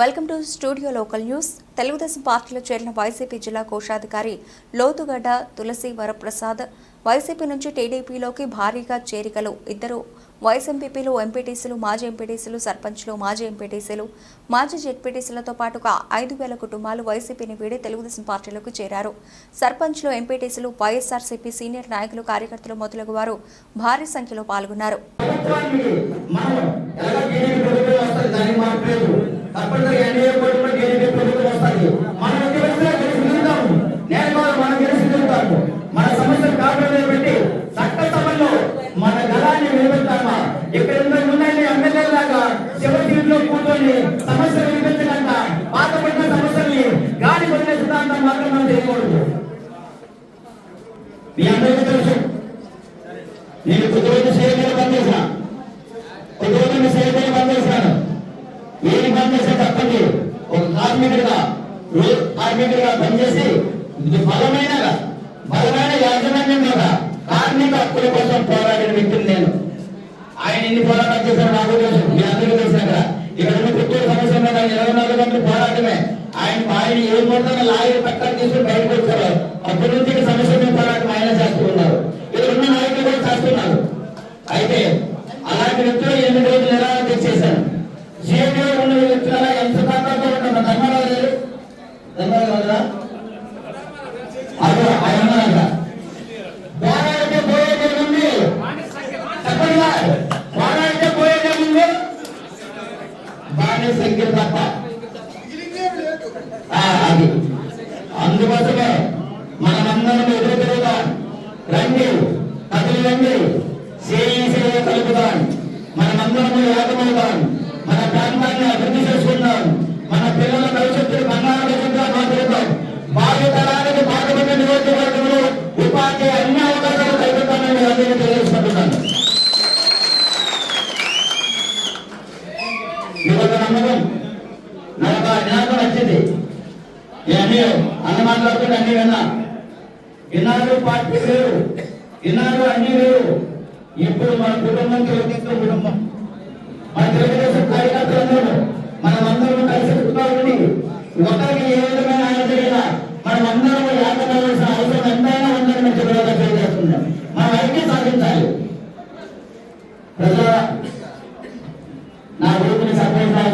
Welcome to studio local news. Telugu Desam పార్టీలో చేరిన YCP జిల్లా కోశాధికారి లోతుగడ్డ తులసి వరప్రసాద్ వైసీపీ నుంచి టీడీపీలోకి భారీగా చేరికలు. ఇద్దరు వైస్ ఎంపీపీలు ఎంపీటీసీలు మాజీ ఎంపీటీసీలు సర్పంచ్లు మాజీ ఎంపీటీసీలు మాజీ జెడ్పీటీసీలతో పాటుగా ఐదు వేల కుటుంబాలు వైసీపీని వీడి తెలుగుదేశం పార్టీలోకి చేరారు. సర్పంచ్లు ఎంపీటీసీలు వైఎస్ఆర్సీపీ సీనియర్ నాయకులు కార్యకర్తలు మొదలగు వారు భారీ సంఖ్యలో పాల్గొన్నారు. ప్రభుత్వానికి మనం ఎలాగ టీడీపీ ప్రభుత్వం వస్తుంది మనం గెలిస్తే గెలిచి తిరుగుతాము నేను కాదు మనం గెలిచి తిరుగుతాము మన సమస్యలు కాకుండా పెట్టి చట్టసభలో మన గలాన్ని నిలబెడతామా ఇక్కడ ఇంతకు ఎమ్మెల్యే లాగా చివరి సీట్లో కూర్చొని సమస్యలు సమస్యల్ని గాలి సిద్ధాంతం మాత్రం మనం చేయకూడదు. మీ అందరికీ తెలుసు. నేను కొద్ది రోజు సేవలు బంద్ చేసే తప్పండి ఒక కార్మికుడిగా కార్మికుడిగా పనిచేసి బలమైన బలమైన యాజమాన్యం మీద కార్మిక హక్కుల కోసం పోరాడిన వ్యక్తిని నేను. ఆయన ఎన్ని పోరాటం చేశారు నాకు తెలుసు మీ అందరికీ తెలుసు కదా. ఇక్కడ ఉన్న పుత్తూరు సమస్య మీద ఇరవై నాలుగు గంటలు పోరాటమే. ఆయన ఆయన ఏ మూడన లాయర్ పక్కన తీసుకుని బయటకు వచ్చారు అప్పటి అందుకోసమే మనమందరం ఎదురు తిరుగుదాం. రండి కథలు రండి. సేవ కలుపుదాం. మనమందరం ఏకమవుదాం. మన ప్రాంతాన్ని అభివృద్ధి చేసుకుందాం. మన పిల్లల భవిష్యత్తు బంగారు భవిష్యత్తుగా మాట్లాడతాం భావి తరానికి బాధపడిన నియోజకవర్గంలో ఉపాధి అన్ని అవకాశాలు కల్పిస్తామని అందరికీ తెలియజేసుకుంటున్నాను. నమ్మకం నాకు ఆ జ్ఞాపకం వచ్చింది. అన్న అన్ని విన్నా. ఇన్నాళ్ళు పార్టీ వేరు ఇన్నాళ్ళు అన్ని వేరు. ఇప్పుడు మన కుటుంబం తెలుగుదేశం కుటుంబం. మన తెలుగుదేశం కార్యకర్తలందరూ ఒకరికి ఏ విధమైన ఆలోచన మనం అందరం ఏకపడవలసిన అవసరం ఎంతైనా ఉందని మేము చెప్పేలా తెలియజేస్తున్నాం. మనం ఐక్య సాధించాలి. ప్రజల నా గురించి సర్పంచ్